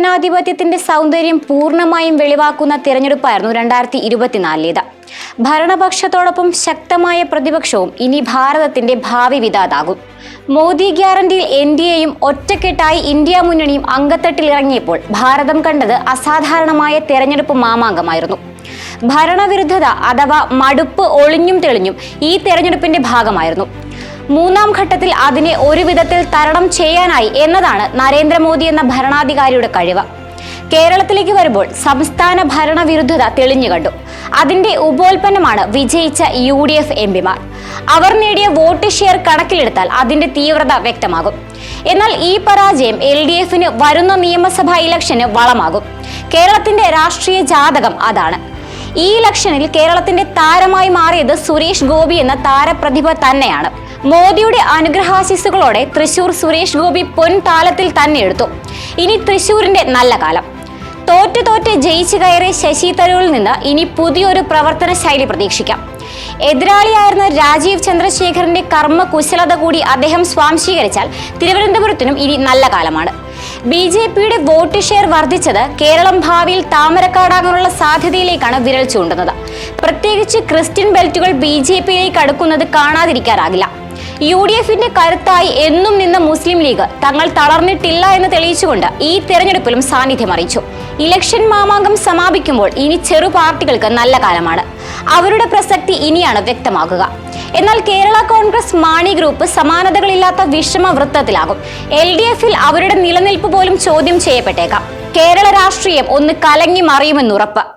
പൊതുജനാധിപത്യത്തിന്റെ സൗന്ദര്യം പൂർണമായും വെളിവാക്കുന്ന തിരഞ്ഞെടുപ്പായിരുന്നു രണ്ടായിരത്തി ഇരുപത്തിനാലിലേത് ഭരണപക്ഷത്തോടൊപ്പം ശക്തമായ പ്രതിപക്ഷവും ഇനി ഭാരതത്തിന്റെ ഭാവി വിധാതാകും. മോദി ഗ്യാരണ്ടിയിൽ എൻ ഡി എയും ഒറ്റക്കെട്ടായി ഇന്ത്യ മുന്നണിയും അങ്കത്തട്ടിൽ ഇറങ്ങിയപ്പോൾ ഭാരതം കണ്ടത് അസാധാരണമായ തെരഞ്ഞെടുപ്പ് മാമാങ്കമായിരുന്നു. ഭരണവിരുദ്ധത അഥവാ മടുപ്പ് ഒളിഞ്ഞും തെളിഞ്ഞും ഈ തെരഞ്ഞെടുപ്പിന്റെ ഭാഗമായിരുന്നു. മൂന്നാം ഘട്ടത്തിൽ അതിനെ ഒരു വിധത്തിൽ തരണം ചെയ്യാനായി എന്നതാണ് നരേന്ദ്രമോദി എന്ന ഭരണാധികാരിയുടെ കഴിവ്. കേരളത്തിലേക്ക് വരുമ്പോൾ സംസ്ഥാന ഭരണവിരുദ്ധത തെളിഞ്ഞു കണ്ടു. അതിന്റെ ഉപോൽപ്പന്നമാണ് വിജയിച്ച യു ഡി എഫ് എം പിമാർ അവർ നേടിയ വോട്ട് ഷെയർ കണക്കിലെടുത്താൽ അതിന്റെ തീവ്രത വ്യക്തമാകും. എന്നാൽ ഈ പരാജയം എൽ ഡി എഫിന് വരുന്ന നിയമസഭാ ഇലക്ഷന് വളമാകും. കേരളത്തിന്റെ രാഷ്ട്രീയ ജാതകം അതാണ്. ഈ ഇലക്ഷനിൽ കേരളത്തിന്റെ താരമായി മാറിയത് സുരേഷ് ഗോപി എന്ന താരപ്രതിഭ തന്നെയാണ്. മോദിയുടെ അനുഗ്രഹാശിസുകളോടെ തൃശൂർ സുരേഷ് ഗോപി പൊൻതാലത്തിൽ തന്നെ എടുത്തു. ഇനി തൃശൂരിന്റെ നല്ല കാലം. തോറ്റ് തോറ്റ് ജയിച്ചു കയറിയ ശശി തരൂരിൽ നിന്ന് ഇനി പുതിയൊരു പ്രവർത്തന ശൈലി പ്രതീക്ഷിക്കാം. എതിരാളിയായിരുന്ന രാജീവ് ചന്ദ്രശേഖറിന്റെ കർമ്മ കുശലത കൂടി അദ്ദേഹം സ്വാംശീകരിച്ചാൽ തിരുവനന്തപുരത്തിനും ഇനി നല്ല കാലമാണ്. ബി ജെ പിയുടെ വോട്ട് ഷെയർ വർദ്ധിച്ചത് കേരളം ഭാവിയിൽ താമരക്കാടാകാനുള്ള സാധ്യതയിലേക്കാണ് വിരൽ ചൂണ്ടുന്നത്. പ്രത്യേകിച്ച് ക്രിസ്ത്യൻ ബെൽറ്റുകൾ ബി ജെ പിയിലേക്ക് അടുക്കുന്നത് കാണാതിരിക്കാനാകില്ല. യു ഡി എഫിന്റെ കരുത്തായി എന്നും നിന്ന മുസ്ലിം ലീഗ് തങ്ങൾ തളർന്നിട്ടില്ല എന്ന് തെളിയിച്ചുകൊണ്ട് ഈ തെരഞ്ഞെടുപ്പിലും സാന്നിധ്യം അറിയിച്ചു. ഇലക്ഷൻ മാമാങ്കം സമാപിക്കുമ്പോൾ ഇനി ചെറു പാർട്ടികൾക്ക് നല്ല കാലമാണ്. അവരുടെ പ്രസക്തി ഇനിയാണ് വ്യക്തമാകുക. എന്നാൽ കേരള കോൺഗ്രസ് മാണി ഗ്രൂപ്പ് സമാനതകളില്ലാത്ത വിഷമ വൃത്തത്തിലാകും എൽ ഡി എഫിൽ അവരുടെ നിലനിൽപ്പ് പോലും ചോദ്യം ചെയ്യപ്പെട്ടേക്കാം. കേരള രാഷ്ട്രീയം ഒന്ന് കലങ്ങി മറിയുമെന്നുറപ്പ്.